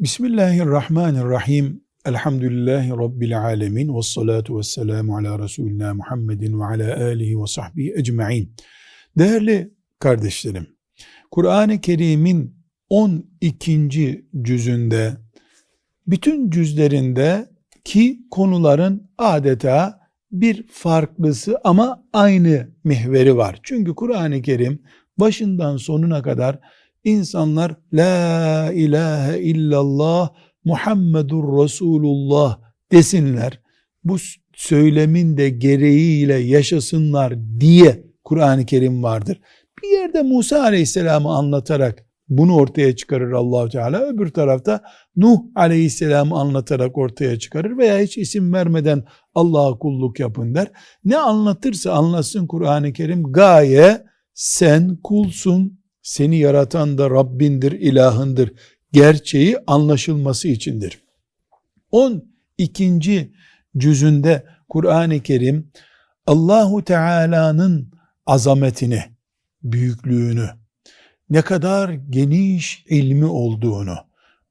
Bismillahirrahmanirrahim. Elhamdülillahi Rabbil alemin. Ve salatu ve selamu ala Resulina Muhammedin ve ala alihi ve sahbihi ecma'in. Değerli kardeşlerim, Kur'an-ı Kerim'in 12. cüzünde, bütün cüzlerinde ki konuların adeta bir farklısı ama aynı mihveri var. Çünkü Kur'an-ı Kerim başından sonuna kadar insanlar La ilahe illallah Muhammedur Resulullah desinler. Bu söylemin de gereğiyle yaşasınlar diye Kur'an-ı Kerim vardır. Bir yerde Musa Aleyhisselam'ı anlatarak bunu ortaya çıkarır Allahu Teala. Öbür tarafta Nuh Aleyhisselam'ı anlatarak ortaya çıkarır veya hiç isim vermeden Allah'a kulluk yapın der. Ne anlatırsa anlatsın Kur'an-ı Kerim gaye sen kulsun, seni yaratan da Rabbindir, ilahındır gerçeği anlaşılması içindir. 12. cüzünde Kur'an-ı Kerim Allahu Teala'nın azametini, büyüklüğünü, ne kadar geniş ilmi olduğunu,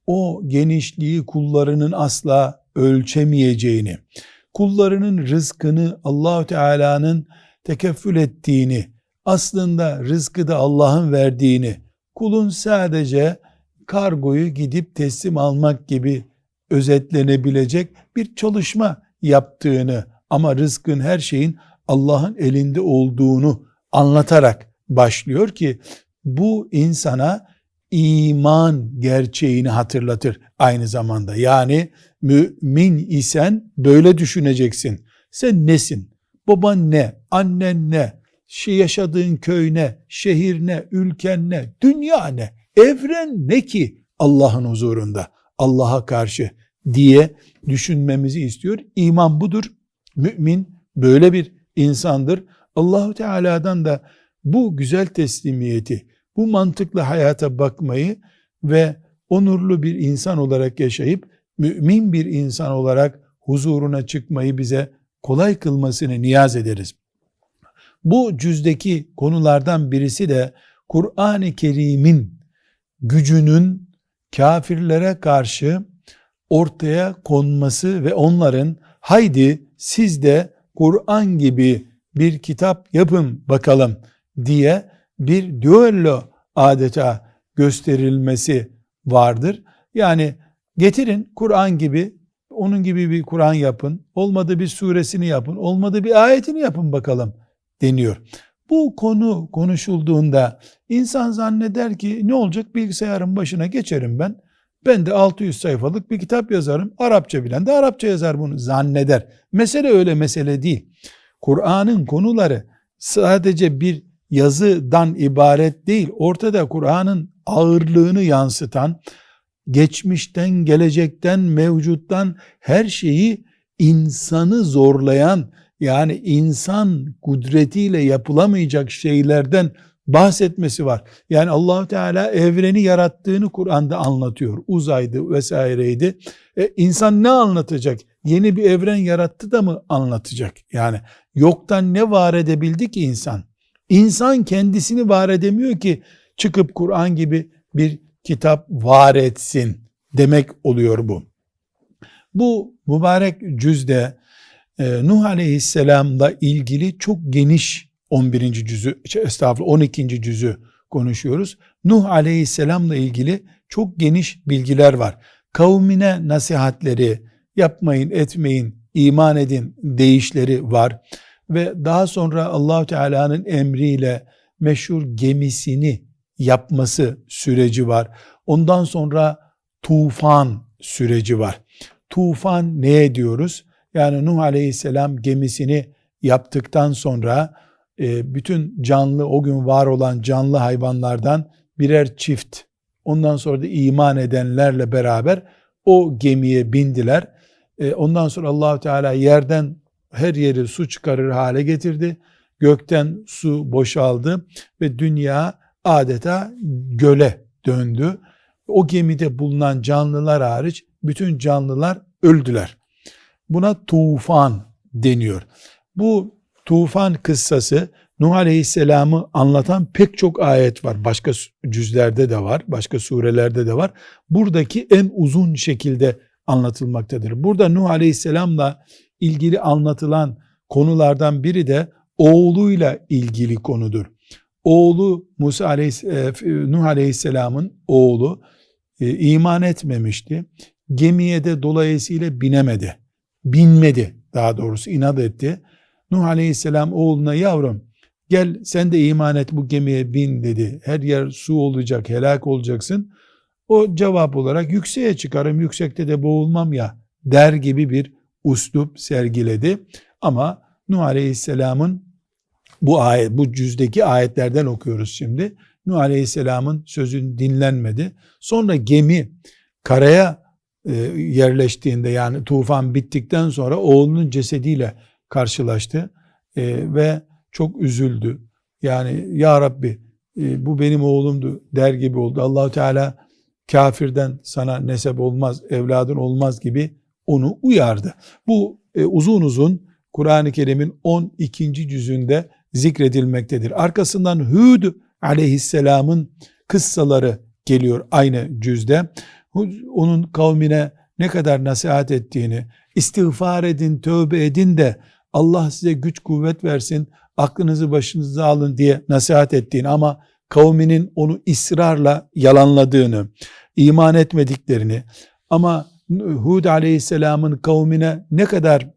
o genişliği kullarının asla ölçemeyeceğini, kullarının rızkını Allahu Teala'nın tekeffül ettiğini, aslında rızkı da Allah'ın verdiğini, kulun sadece kargoyu gidip teslim almak gibi özetlenebilecek bir çalışma yaptığını ama rızkın her şeyin Allah'ın elinde olduğunu anlatarak başlıyor ki bu insana iman gerçeğini hatırlatır aynı zamanda. Yani mümin isen böyle düşüneceksin. Sen nesin? Baban ne? Annen ne? Yaşadığın köy ne? Şehir ne? Ülken ne? Dünya ne? Evren ne ki Allah'ın huzurunda? Allah'a karşı diye düşünmemizi istiyor. İman budur. Mümin böyle bir insandır. Allahu Teala'dan da bu güzel teslimiyeti, bu mantıklı hayata bakmayı ve onurlu bir insan olarak yaşayıp mümin bir insan olarak huzuruna çıkmayı bize kolay kılmasını niyaz ederiz. Bu cüzdeki konulardan birisi de Kur'an-ı Kerim'in gücünün kafirlere karşı ortaya konması ve onların haydi siz de Kur'an gibi bir kitap yapın bakalım diye bir düello adeta gösterilmesi vardır. Yani getirin Kur'an gibi onun gibi bir Kur'an yapın. Olmadı bir suresini yapın. Olmadı bir ayetini yapın bakalım deniyor. Bu konu konuşulduğunda insan zanneder ki ne olacak bilgisayarın başına geçerim ben. Ben de 600 sayfalık bir kitap yazarım. Arapça bilen de Arapça yazar bunu zanneder. Mesele öyle mesele değil. Kur'an'ın konuları sadece bir yazıdan ibaret değil. Ortada Kur'an'ın ağırlığını yansıtan, geçmişten, gelecekten, mevcuttan her şeyi insanı zorlayan, yani insan kudretiyle yapılamayacak şeylerden bahsetmesi var. Yani Allahu Teala evreni yarattığını Kur'an'da anlatıyor. Uzaydı vesaireydi. E, insan ne anlatacak? Yeni bir evren yarattı da mı anlatacak? Yani yoktan ne var edebildi ki insan? İnsan kendisini var edemiyor ki çıkıp Kur'an gibi bir kitap var etsin demek oluyor bu. Bu mübarek cüzde Nuh Aleyhisselam'la ilgili çok geniş 11. cüzü, şey, estağfurullah 12. cüzü konuşuyoruz. Nuh Aleyhisselam'la ilgili çok geniş bilgiler var. Kavmine nasihatleri, yapmayın, etmeyin, iman edin deyişleri var. Ve daha sonra Allahu Teala'nın emriyle meşhur gemisini yapması süreci var. Ondan sonra tufan süreci var. Tufan neye diyoruz? Yani Nuh Aleyhisselam gemisini yaptıktan sonra e, bütün canlı o gün var olan canlı hayvanlardan birer çift ondan sonra da iman edenlerle beraber o gemiye bindiler. E, ondan sonra Allahu Teala yerden her yeri su çıkarır hale getirdi. Gökten su boşaldı ve dünya adeta göle döndü. O gemide bulunan canlılar hariç bütün canlılar öldüler. Buna tufan deniyor. Bu tufan kıssası Nuh Aleyhisselam'ı anlatan pek çok ayet var. Başka cüzlerde de var, başka surelerde de var. Buradaki en uzun şekilde anlatılmaktadır. Burada Nuh Aleyhisselam'la ilgili anlatılan konulardan biri de oğluyla ilgili konudur. Oğlu Musa Aleyhisselam, Nuh Aleyhisselam'ın oğlu e, iman etmemişti. Gemiye de dolayısıyla binemedi. Binmedi daha doğrusu inat etti. Nuh Aleyhisselam oğluna yavrum gel sen de iman et bu gemiye bin dedi. Her yer su olacak helak olacaksın. O cevap olarak yükseğe çıkarım yüksekte de boğulmam ya der gibi bir uslup sergiledi. Ama Nuh Aleyhisselam'ın bu ayet, bu cüzdeki ayetlerden okuyoruz şimdi. Nuh Aleyhisselam'ın sözün dinlenmedi. Sonra gemi karaya yerleştiğinde yani tufan bittikten sonra oğlunun cesediyle karşılaştı e, ve çok üzüldü. Yani ya Rabbi e, bu benim oğlumdu der gibi oldu. Allahu Teala kafirden sana nesep olmaz, evladın olmaz gibi onu uyardı. Bu e, uzun uzun Kur'an-ı Kerim'in 12. cüzünde zikredilmektedir. Arkasından Hud aleyhisselamın kıssaları geliyor aynı cüzde. Onun kavmine ne kadar nasihat ettiğini, istiğfar edin, tövbe edin de Allah size güç kuvvet versin, aklınızı başınıza alın diye nasihat ettiğini ama kavminin onu ısrarla yalanladığını, iman etmediklerini ama Hud aleyhisselamın kavmine ne kadar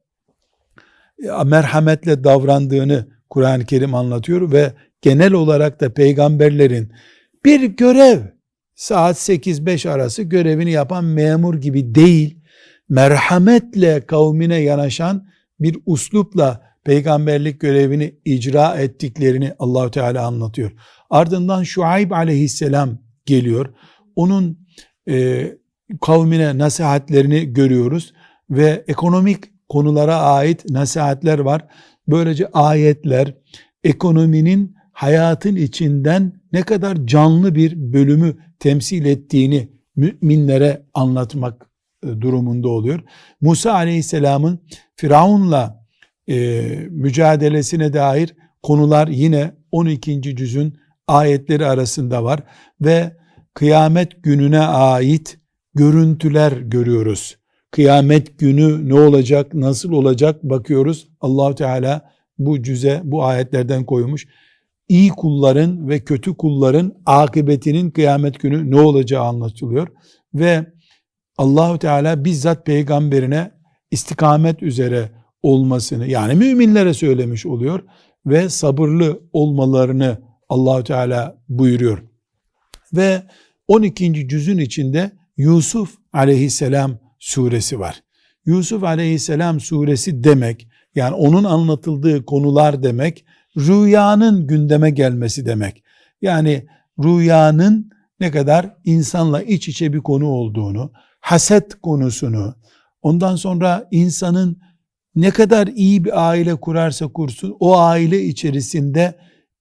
merhametle davrandığını Kur'an-ı Kerim anlatıyor ve genel olarak da peygamberlerin bir görev saat 8-5 arası görevini yapan memur gibi değil, merhametle kavmine yanaşan bir uslupla peygamberlik görevini icra ettiklerini Allahu Teala anlatıyor. Ardından Şuayb aleyhisselam geliyor. Onun e, kavmine nasihatlerini görüyoruz ve ekonomik konulara ait nasihatler var. Böylece ayetler ekonominin hayatın içinden ne kadar canlı bir bölümü temsil ettiğini müminlere anlatmak e, durumunda oluyor. Musa Aleyhisselam'ın Firavun'la e, mücadelesine dair konular yine 12. cüzün ayetleri arasında var ve kıyamet gününe ait görüntüler görüyoruz. Kıyamet günü ne olacak, nasıl olacak bakıyoruz. Allahu Teala bu cüze, bu ayetlerden koymuş. İyi kulların ve kötü kulların akıbetinin kıyamet günü ne olacağı anlatılıyor. Ve Allahu Teala bizzat peygamberine istikamet üzere olmasını yani müminlere söylemiş oluyor ve sabırlı olmalarını Allahu Teala buyuruyor. Ve 12. cüzün içinde Yusuf aleyhisselam suresi var. Yusuf aleyhisselam suresi demek yani onun anlatıldığı konular demek rüyanın gündeme gelmesi demek. Yani rüyanın ne kadar insanla iç içe bir konu olduğunu, haset konusunu, ondan sonra insanın ne kadar iyi bir aile kurarsa kursun o aile içerisinde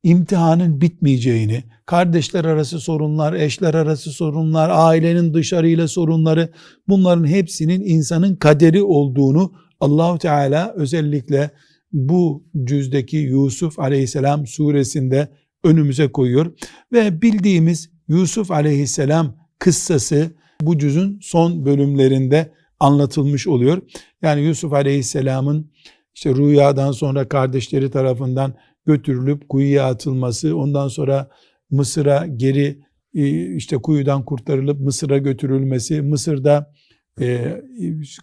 imtihanın bitmeyeceğini, kardeşler arası sorunlar, eşler arası sorunlar, ailenin dışarıyla sorunları bunların hepsinin insanın kaderi olduğunu Allahu Teala özellikle bu cüzdeki Yusuf Aleyhisselam suresinde önümüze koyuyor ve bildiğimiz Yusuf Aleyhisselam kıssası bu cüzün son bölümlerinde anlatılmış oluyor. Yani Yusuf Aleyhisselam'ın işte rüyadan sonra kardeşleri tarafından götürülüp kuyuya atılması, ondan sonra Mısır'a geri e, işte kuyudan kurtarılıp Mısır'a götürülmesi, Mısır'da e,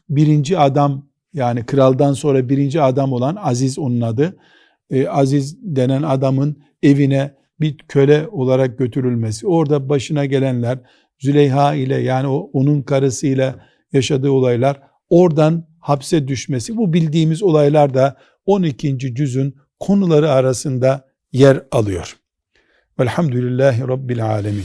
birinci adam yani kraldan sonra birinci adam olan Aziz onun adı. E, Aziz denen adamın evine bir köle olarak götürülmesi, orada başına gelenler, Züleyha ile yani o, onun karısıyla yaşadığı olaylar, oradan hapse düşmesi, bu bildiğimiz olaylar da 12. cüzün konuları arasında yer alıyor. Velhamdülillahi Rabbil Alemin.